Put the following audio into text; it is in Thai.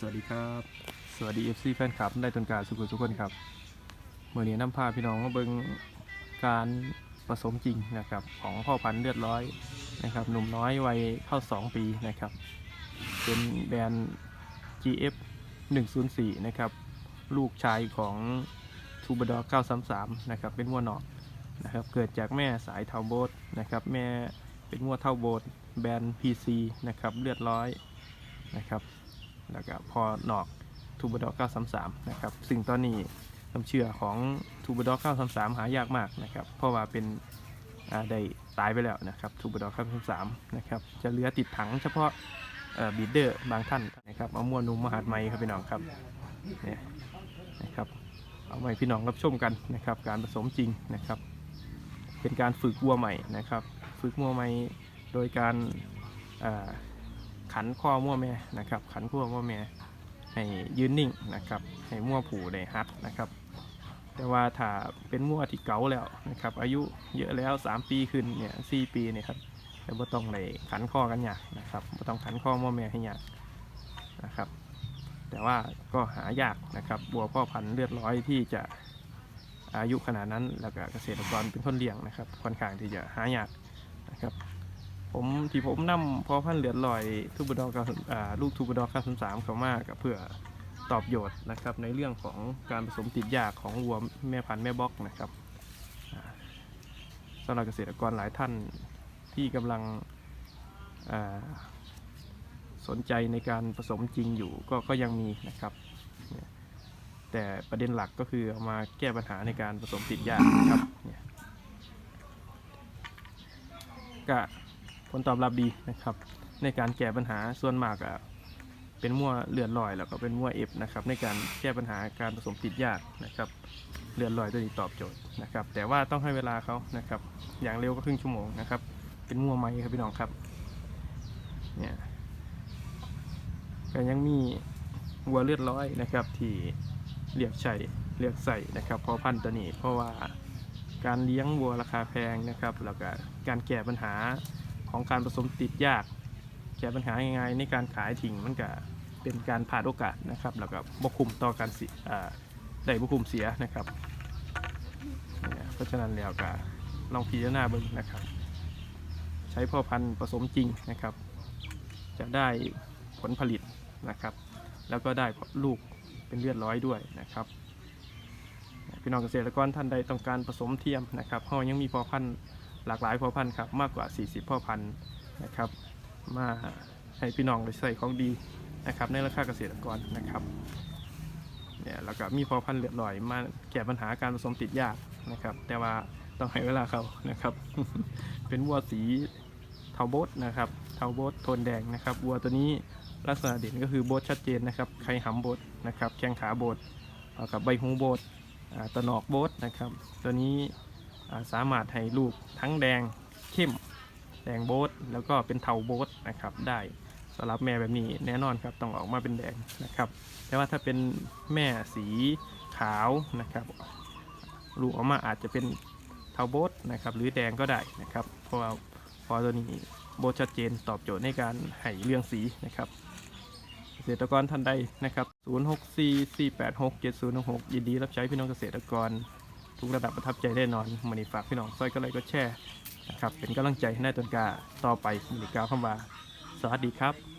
สวัสดีครับ สวัสดี FC แฟนคลับได้ตนการสุขุทุกคนครับเมื่อนี้น้ำพาพี่น้องมาเบิงการผสมจริงนะครับ ของพ่อพันธุ์เลือดร้อยนะครับ หนุ่มน้อยวัยเข้า 2 ปีนะครับ เป็นแบรนด์ GF 104นะครับ ลูกชายของทูบดอ933นะครับ เป็นวัวนอกนะครับ เกิดจากแม่สายเทาโบสนะครับ แม่เป็นวัวเท่าโบสแบรนด์ PC นะครับ เลือดร้อยนะครับ แล้วก็พอหนอกทูบดอก933นะครับซึ่งตอนนี้น้ำเชื่อของทูบดอก933 หายากมากนะครับเพราะว่าเป็นได้ตายไปแล้วนะครับทูบดอก933นะครับจะเหลือติดถังเฉพาะบีดเดอร์บางท่านนะครับเอามวนุ่มมหาดไม้ครับพี่น้องครับเนี่ยนะครับเอาไว้พี่น้องรับชมกันนะครับการผสมจริงนะครับ เป็นการฝึกวัวใหม่นะครับ ฝึกวัวใหม่โดยการ ขันข้อมั่วแม่นะครับ ขันข้อมั่วแม่ให้ยืนนิ่งนะครับ ให้มั่วผูได้ฮัดนะครับ แต่ว่าถ้าเป็นมั่วที่เก่าแล้วนะครับ อายุเยอะแล้ว 3 ปีขึ้นเนี่ยสปีเนี่ยครับแต่บ่ต้องเลยขันข้อกันยากนะครับบ่ต้องขันข้อมั่วแม่ให้ยากนะครับ แต่ว่าก็หายากนะครับ บัวพ่อพันธุ์เลือดร้อยที่จะอายุขนาดนั้นแล้วก็เกษตรกรเป็นคนเลี้ยงนะครับ ค่อนข้างที่จะหายากนะครับ ผมที่ผมนำพอพันเหลือลอยทูบดอกาลูกทูบดอก903เขามากับเพื่อตอบโจทย์นะครับในเรื่องของการผสมติดยากของวัวแม่พันธุ์แม่บล็อกนะครับอ่าสำหรับเกษตรกรหลายท่านที่กำลังสนใจในการผสมจริงอยู่ก็ก็ยังมีนะครับ แต่ประเด็นหลักก็คือเอามาแก้ปัญหาในการผสมติดยากนะครับก็ ลตอบรับดีนะครับ ในการแก้ปัญหาส่วนมากอะเป็นมั่วเลือดลอยแล้วก็เป็นมั่วเอฟนะครับในการแก้ปัญหาการผสมติดยากนะครับเลือดลอยตัวนี้ตอบโจทย์นะครับ แต่ว่าต้องให้เวลาเขานะครับ อย่างเร็วก็ครึ่งชั่วโมงนะครับ เป็นมั่วไหมครับพี่น้องครับเนี่ยก็ยังมีวัวเลือดร้อยนะครับ ที่เรียกใช้เรียกใส่นะครับเพอพันตัวนี้เพราะว่าการเลี้ยงวัวราคาแพงนะครับแล้วก็การแก้ปัญหา ของการผสมติดยากแก้ปัญหายังไงในการขายทิ้งมันก็เป็นการผ่าดโอกาสนะครับ แล้วก็บคุมต่อการสียอ่าได้บคุมเสียนะครับเพราะฉะนั้นแล้วก็ลองพิจารณาเบิ่งนะครับ ใช้พ่อพันธุ์ผสมจริงนะครับ จะได้ผลผลิตนะครับ แล้วก็ได้ลูกเป็นเลือดร้อยด้วยนะครับพี่น้องเกษตรกรท่านใดต้องการผสมเทียมนะครับเรายังมีพอพันธุ์ หลากหลายพ่อพันธุ์ครับมากกว่า 40 พ่อพันธุ์นะครับ มาให้พี่น้องได้ใส่ของดีนะครับในราคาเกษตรกรนะครับเนี่ยแล้วก็มีพ่อพันธุ์เหลือดลอยมาแก้ปัญหาการผสมติดยากนะครับ แต่ว่าต้องให้เวลาเขานะครับ เป็นวัวสีเทาโบทนะครับเทาโบทโทนแดงนะครับวัวตัวนี้ลักษณะเด่นก็คือโบทชัดเจนนะครับไข่หำโบทนะครับแข้งขาโบทเอากับใบหูโบทอ่าตะนอกโบทนะครับ ตัวนี้ สามารถให้ลูกทั้งแดงเข้ม แดงโบทแล้วก็เป็นเทาโบทนะครับได้สำหรับแม่แบบนี้แน่นอนครับต้องออกมาเป็นแดงนะครับ แต่ว่าถ้าเป็นแม่สีขาวนะครับ ลูกออกมาอาจจะเป็นเทาโบทนะครับ หรือแดงก็ได้นะครับ เพราะว่าพอตัวนี้โบทชัดเจนตอบโจทย์ในการให้เรื่องสีนะครับเกษตรกรท่านใดนะครับ 0644867016ยินดีรับใช้พี่น้องเกษตรกร ทุกระดับประทับใจแน่นอนมันนี่ฝากพี่น้องซอยก็เลยก็แช่นะครับเป็นกำลังใจให้นายต้นกาต่อไปมันนี่กาวคำว่าสวัสดีครับ